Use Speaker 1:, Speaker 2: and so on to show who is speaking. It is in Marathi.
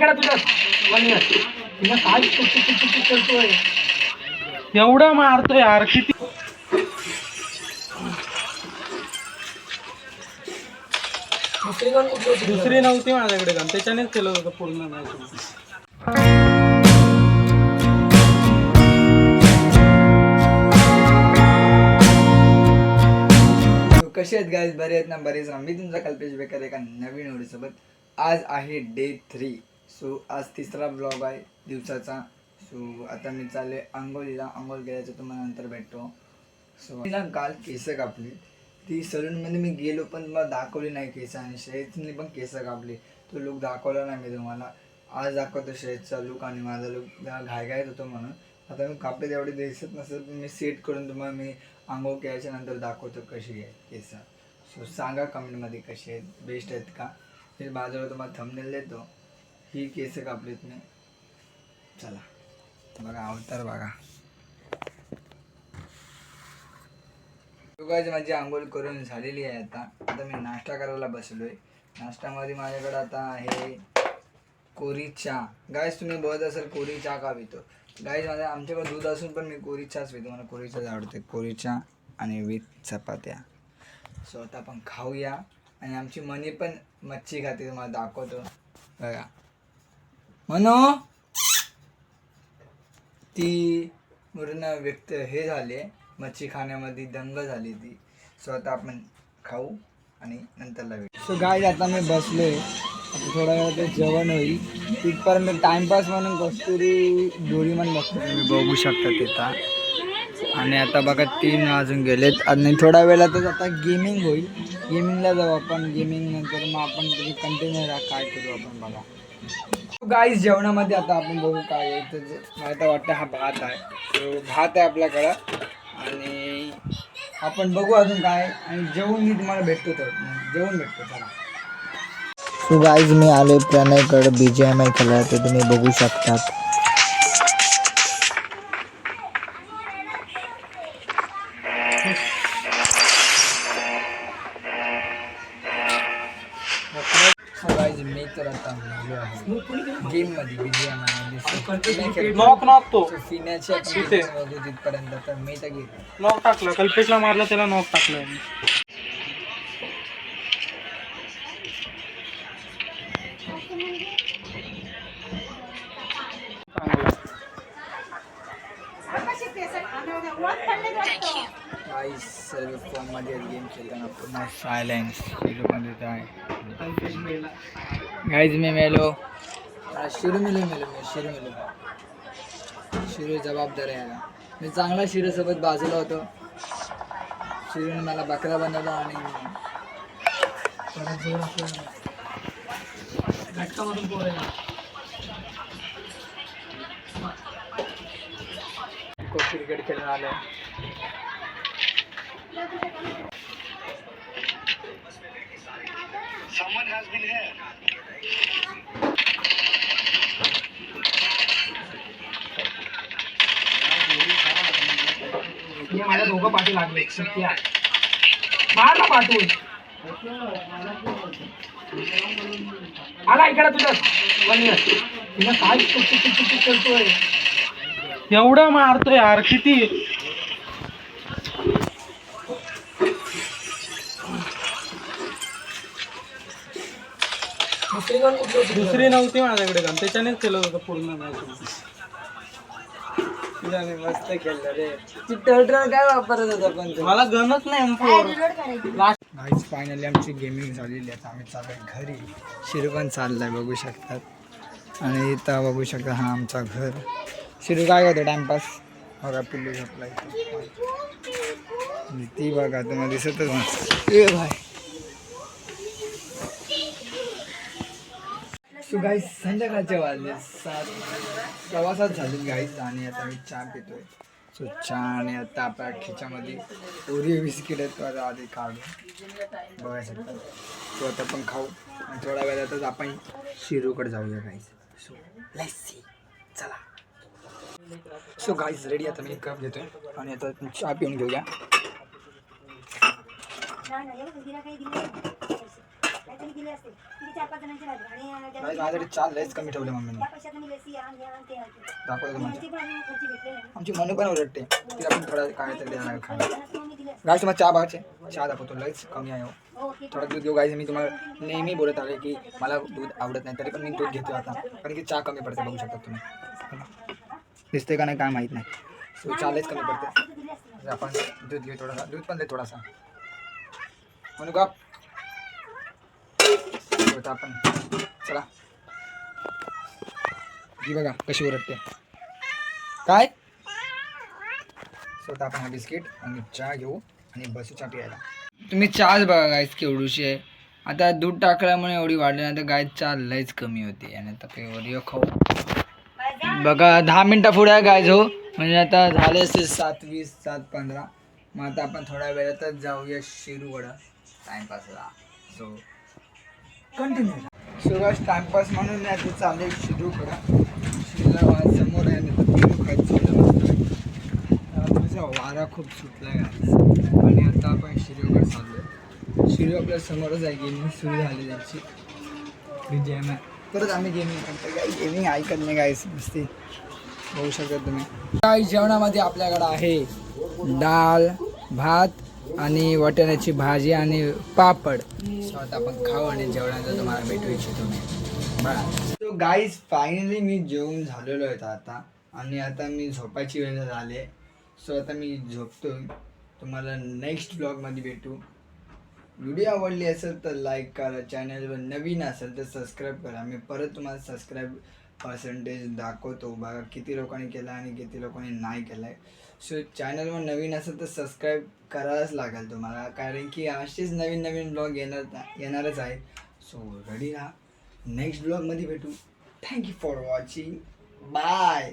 Speaker 1: एवढं मारतोय वन्य. काय करतोय?
Speaker 2: एवढा मारतो यार किती
Speaker 1: दुसरी
Speaker 2: दुसरी नव्हती माझ्याकडे गण त्याच्यानेच केलं होतं पूर्ण मॅच
Speaker 3: कसे आहेत गाईज बरे आहेत ना? बरेच ना? मी तुमचा कल्पेश बेकर एका नवीन व्हिडिओसोबत आज आहे डे थ्री सो आज तिसरा ब्लॉग आहे दिवसाचा. सो आता मी चालले आंघोळीला. आंघोळ केल्याचं तुम्हाला नंतर भेटतो. सो मी ना काल केस कापली. ती सलूनमध्ये मी गेलो पण मला दाखवली नाही केस आणि शहेदने पण केस कापली. तो लुक दाखवला नाही मी तुम्हाला. आज दाखवतो शहेदचा लुक आणि माझा लुक घायघायत होतो म्हणून. आता मी कापले तेवढे दिसत नसेल मी सेट करून तुम्हाला मी आंघोळ केल्याच्यानंतर दाखवतो कशी आहे केस. सो सांगा कमेंटमध्ये कसे आहेत. बेस्ट आहेत का? मी बाजूला तुम्हाला थंबनेल देतो. ही केस कापलेत नाही चला. बघा अवतार बघा. गायज माझी आंघोळ करून झालेली आहे आता. आता मी नाश्ता करायला बसलो आहे नाश्त्यामध्ये माझ्याकडे आता आहे कोरी चहा. गायस तुम्ही बघत असाल कोरी चहा का पितो? गायस माझ्या आमच्याकडे दूध असून पण मी कोरी चहाच पितो. मला कोरी चहाच आवडते. कोरी चहा आणि विथ चपात्या. सो आता आपण खाऊया. आणि आमची मनी पण मच्छी खाते तुम्हाला दाखवतो. बघा. मनो. ती पूर्ण व्यक्त हे झाले. मच्छी खाण्यामध्ये दंग झाली ती. सो आता आपण खाऊ आणि नंतरला भेटू. सो गाय आता मी बसलो आता थोड्या वेळात ते जेवण होईल. तिथपर्यंत टाइमपास म्हणून कस्तुरी डोरी म्हणून बघतो. तुम्ही बघू शकता तिथं. आणि आता बघा तीन अजून गेलेत. आणि थोड्या वेळातच आता गेमिंग होईल. गेमिंगला जाऊ आपण. गेमिंग नंतर मग आपण तुम्ही कंटिन्यू काय करू आपण बघा. गाईस जेवणामध्ये आता आपण बघू काय आहे तर मला तर वाटतं हा भात आहे. तो भात आहे आपल्याकडं. आणि आपण बघू अजून काय आणि जेवून मी तुम्हाला भेटतो तर जेवण भेटतो चला. सो गाईज मी आले प्रणयकडं. बी जी एम आय खेळायला. ते तुम्ही बघू शकता तर आता आलो आहे गेममध्ये G M I
Speaker 2: knock knock तो.
Speaker 3: तिथपर्यंत तर मी तर गेलो.
Speaker 2: नॉक टाकलं. कल्पेशला मारलं त्याला नॉक टाकलं.
Speaker 3: गाईस सर्व फॉर्ममध्ये गेम खेळताना पूर्ण सायलेन्स पण तिथं आहे. गाईज मी मेलो. शिरू मिलो मेलो मी शिरू मिलो. शिरू जबाबदार आहे. याला मी चांगला शिरूसोबत बाजूला होतो. शिरूने मला बकरा बनवला आणि परत
Speaker 1: घटकामधून पोर
Speaker 3: क्रिकेट खेळून आलो
Speaker 1: हे माझ्या दोघं पाठी लागले शक्य आहे. मारला पाठवून. आला इकडे तुझं. तिला काय चुक चुक चुक चुक करतोय.
Speaker 2: एवढा मारतो यार किती?
Speaker 1: दुसरी
Speaker 2: नव्हती माझ्याकडे गण त्याच्यानेच केलं होतं पूर्ण
Speaker 3: मस्त खेळलं रे. काय वापरत होता पण
Speaker 2: मला गणच नाही M4.
Speaker 3: गाईज फायनली आमची गेमिंग झालेली आहे. आम्ही चाललोय घरी. शिरू पण चाललाय बघू शकतात. आणि इथं बघू शकता हा आमचा घर. शिरू काय करतो टाइमपास बघा पिल्लू झोपला ती बघा तुम्हाला दिसतच नाही. ए भाई. सो गाईज संध्याकाळचे वाजले सात. प्रवासात झाली गाईज आणि आता मी चहा पितोय. सो चहा आणि आता आपल्या खिच्यामध्ये ओरिओ बिस्किट आहेत तो आधी काढू. बघायसाठी तो आता पण खाऊ. आणि थोड्या वेळातच आपण शिरूकडे जाऊया गाईज सो लस्सी चला. सो गाईज रेडी आता मी कप घेतोय आणि आता चहा पिऊन घेऊया
Speaker 4: काहीतरी दिले असते किती चार पाच जणांचे राहिले आणि अं, ज्या-
Speaker 3: गाईज माझ्यासाठी चार लयच कमी ठेवले मम्मीने
Speaker 4: त्या पैशात मी लसी आण हे आण ते आण ते.
Speaker 3: दाखवलं
Speaker 4: आणि
Speaker 3: माझ्या
Speaker 4: यांची पण अजून खर्ची भेटले नाही.
Speaker 3: आमची मनू पण ओरडते तिला पण थोडा काय तरी द्यायला लागेल खायला
Speaker 4: त्यांना मग मी दिले असते.
Speaker 3: गाईज तुम्हाला चहा बघायचे चहा दाखवतो लयच कमी आहे हो.
Speaker 4: हो, ते
Speaker 3: थोडं दूध घेऊ गाईज मी तुम्हाला नेहमी बोलत आले की मला दूध आवडत नाही तरी पण मी दूध घेतो आता कारण की चहा कमी पडते बघू शकता तुम्ही दिसते का नाही काय माहीत नाही. सो चहा कमी पडते. आपण दूध घेऊ थोडासा. दूध पण दे थोडासा. म्हणू का होता आपण. चला. ही बघा कशी ओरडते. काय? स्वतः आपण हा बिस्किट आणि चहा घेऊ आणि बसू चहा प्यायला तुम्ही चहाच बघा गायच केवढूशी आहे. आता दूध टाकल्यामुळे एवढी वाढली नाही तर गाय चहा लयच कमी होते. आणि आता काही ओरिओ खाऊ. बघा दहा मिनटं पुढे आहे गायज हो. म्हणजे आता झाले असेल सात वीस सात पंधरा. मग आता आपण थोड्या वेळातच जाऊया शिरूगडं टाइमपासला. सो कंटिन्यू सुरुवात टाइमपास म्हणून मी आता चालले शिरूकडं शिरूला समोर आहे ना तर वारा खूप सुटला आहे आणि आता आपण शिरूकडे चाललो शिरू आपल्या समोरच आहे गेमिंग सुरू झाली त्याची. बीजीएम मॅ परत आम्ही गेमिंग करतो काही गेमिंग ऐकत नाही गाईस मस्ती बघू शकता तुम्ही. काही जेवणामध्ये आपल्याकडे आहे डाळ भात आणि वाटाण्याची भाजी आणि पापड. So आता आपण खाऊ आणि जेवणाचं तुम्हाला भेटू इच्छितो मी. बरं तो गाईज फायनली मी जेवून झालेलो आहे आता. आणि आता मी झोपायची वेळ झाली आहे. सो आता मी झोपतो तुम्हाला नेक्स्ट ब्लॉगमध्ये भेटू. व्हिडिओ आवडली असेल तर लाईक करा चॅनलवर नवीन असेल तर सबस्क्राईब करा. मी परत तुम्हाला सबस्क्राईब पर्सेंटेज दाखवतो. बघा किती लोकांनी केला आणि किती लोकांनी नाही केलं आहे सो चॅनलवर नवीन असेल तर सबस्क्राईब करायलाच लागेल तुम्हाला. कारण की असेच नवीन नवीन ब्लॉग येणार येणारच आहेत सो रेडी राहा. नेक्स्ट ब्लॉगमध्ये भेटू. Thank you for watching bye